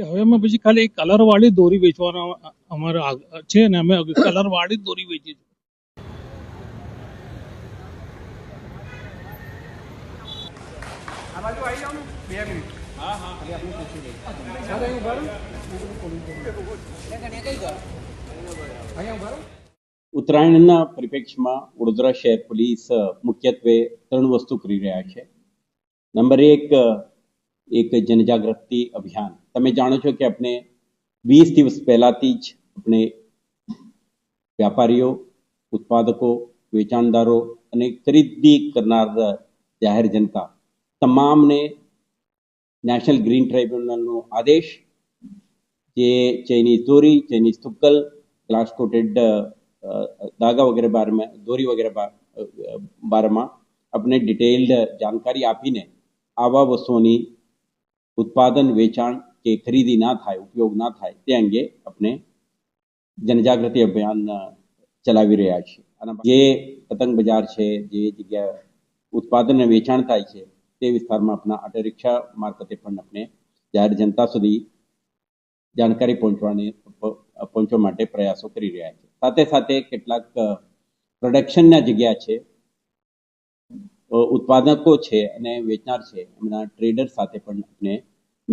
કે હવે અમે પછી ખાલી કલર વાળી દોરી વેચવાના અમારે છે ને, અમે કલર વાળી દોરી વેચી છે. બાજુ આવી જાઓ બે મિનિટ હા હા ખાલી આપણે પૂછી લઈએ અહીંયા ઊભા ઉત્તરાયણના પરિપ્રેક્ષમાં વડોદરા શહેર પોલીસ મુખ્યત્વે ત્રણ વસ્તુ કરી રહ્યા છે. નંબર એક એક જનજાગૃતિ અભિયાન. તમે જાણો છો કે આપણે વીસ દિવસ પહેલાથી જ આપણે વ્યાપારીઓ, ઉત્પાદકો, વેચાણદારો અને ખરીદી કરનાર જાહેર જનતા તમામને નેશનલ ગ્રીન ટ્રાઇબ્યુનલનો આદેશ, જે ચાઇનીઝ દોરી, ચાઇનીઝ તુક્કલ ગ્લાસ કોટેડ દાગા વગેરે બારમાં, દોરી વગેરે બારમાં આપણે ડિટેલ્ડ જાણકારી આપીને આવા વસ્તુઓની ઉત્પાદન, વેચાણ કે ખરીદી ના થાય, ઉપયોગ ના થાય, તે અંગે આપણે જનજાગૃતિ અભિયાન ચલાવી રહ્યા છીએ. અને જે પતંગ બજાર છે, જે જગ્યા ઉત્પાદન અને વેચાણ થાય છે, તે વિસ્તારમાં આપણા ઓટો રિક્ષા મારફતે પણ આપણે જાહેર જનતા સુધી જાણકારી પહોંચવાની પહોંચવા માટે પ્રયાસો કરી રહ્યા છે સાથે સાથે કેટલાક પ્રોડક્શનના જગ્યા છે ઉત્પાદકો છે અને વેચનાર છે, એમના ટ્રેડર સાથે પણ આપણે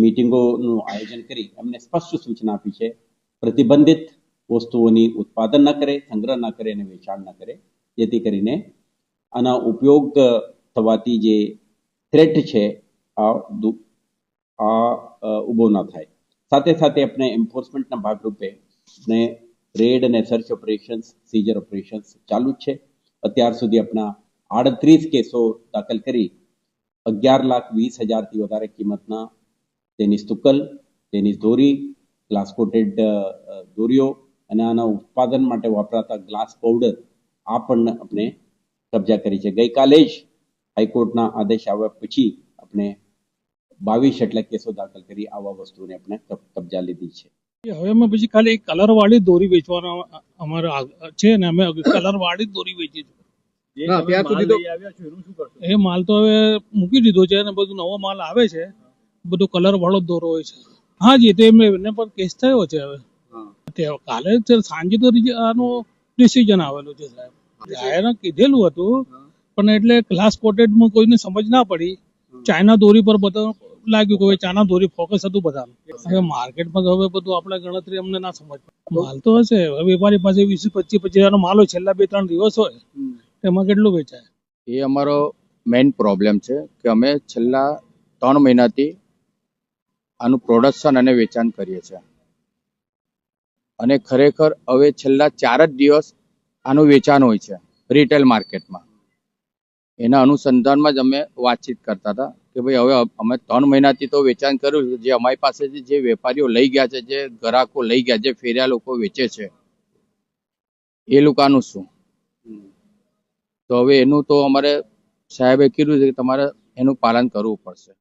મિટિંગોનું આયોજન કરી એમને સ્પષ્ટ સૂચના આપી છે, પ્રતિબંધિત વસ્તુઓની ઉત્પાદન ન કરે, સંગ્રહ ન કરે અને વેચાણ ન કરે. જેથી કરીને આના ઉપયોગ થવાથી જે થ્રેટ છે, આ આ ઊભો ન થાય. સાથે સાથે આપણે એન્ફોર્સમેન્ટના ભાગરૂપે આપણે રેડ અને સર્ચ ઓપરેશન્સ સીઝર ઓપરેશન્સ ચાલુ જ છે. અત્યાર સુધી આપણા આડત્રીસ કેસો દાખલ કરી અગિયાર લાખ વીસ હજારથી વધારે કિંમતના તેની સ્તુકલ તેની દોરી ગ્લાસ કોટેડ દોરીઓ અને આના ઉત્પાદન માટે વપરાતા ગ્લાસ પાવડર આ પણ આપણે કબજા કરી છે. ગઈકાલે જ હાઈકોર્ટના આદેશ આવ્યા પછી આપણે બાવીસ એટલે કેસો દાખલ કરી આવા વસ્તુને આપણે કબજા લીધી છે. કે હવે અમે પછી ખાલી કલર વાળી દોરી વેચવાનો અમારે છે ને અમે કલર વાળી જ દોરી વેચી છે. ના ત્યાં સુધી તો એ માલ તો હવે મૂકી દીધો છે અને બધું નવો માલ આવે છે. બધું કલર વાળો દોરો હોય છે. હા જી તે એમને એમને પર કેસ થયો છે હવે. કાલે સાંજે તો રિજ- આનું ડિસિઝન આવેલું છે સાહેબ. જાહેર કીધેલું હતું પણ એટલે ક્લાસ કોટેડમાં કોઈને સમજ ના પડી. ચાઇના દોરી પર બધા લાગ્યું કે હવે ચાઇના દોરી ફોકસ હતું બધાનું. હવે માર્કેટમાં હવે બધું આપણે ગણતરી અમને ના સમજ પડે. માલ તો હશે હવે વેપારી પાસે વીસ પચીસ પચીસ હજારનો માલ હોય છેલ્લા બે ત્રણ દિવસ હોય તેમાં કેટલું વેચાય? એ અમારો મેઇન પ્રોબ્લેમ છે કે અમે છેલ્લા ત્રણ મહિનાથી આનું પ્રોડક્શન અને વેચાણ કરીએ છીએ. અને ખરેખર હવે છેલ્લા ચાર જ દિવસ આનું વેચાણ હોય છે રિટેલ માર્કેટમાં એના અનુસંધાનમાં જ અમે વાતચીત કરતા હતા કે ભાઈ હવે અમે ત્રણ મહિનાથી તો વેચાણ કર્યું છે, જે અમારી પાસેથી જે વેપારીઓ લઈ ગયા છે, જે ગ્રાહકો લઈ ગયા, જે ફેર્યા લોકો વેચે છે, એ લોકોનું શું? તો હવે એનું તો અમારે સાહેબે કીધું છે કે તમારે એનું પાલન કરવું પડશે.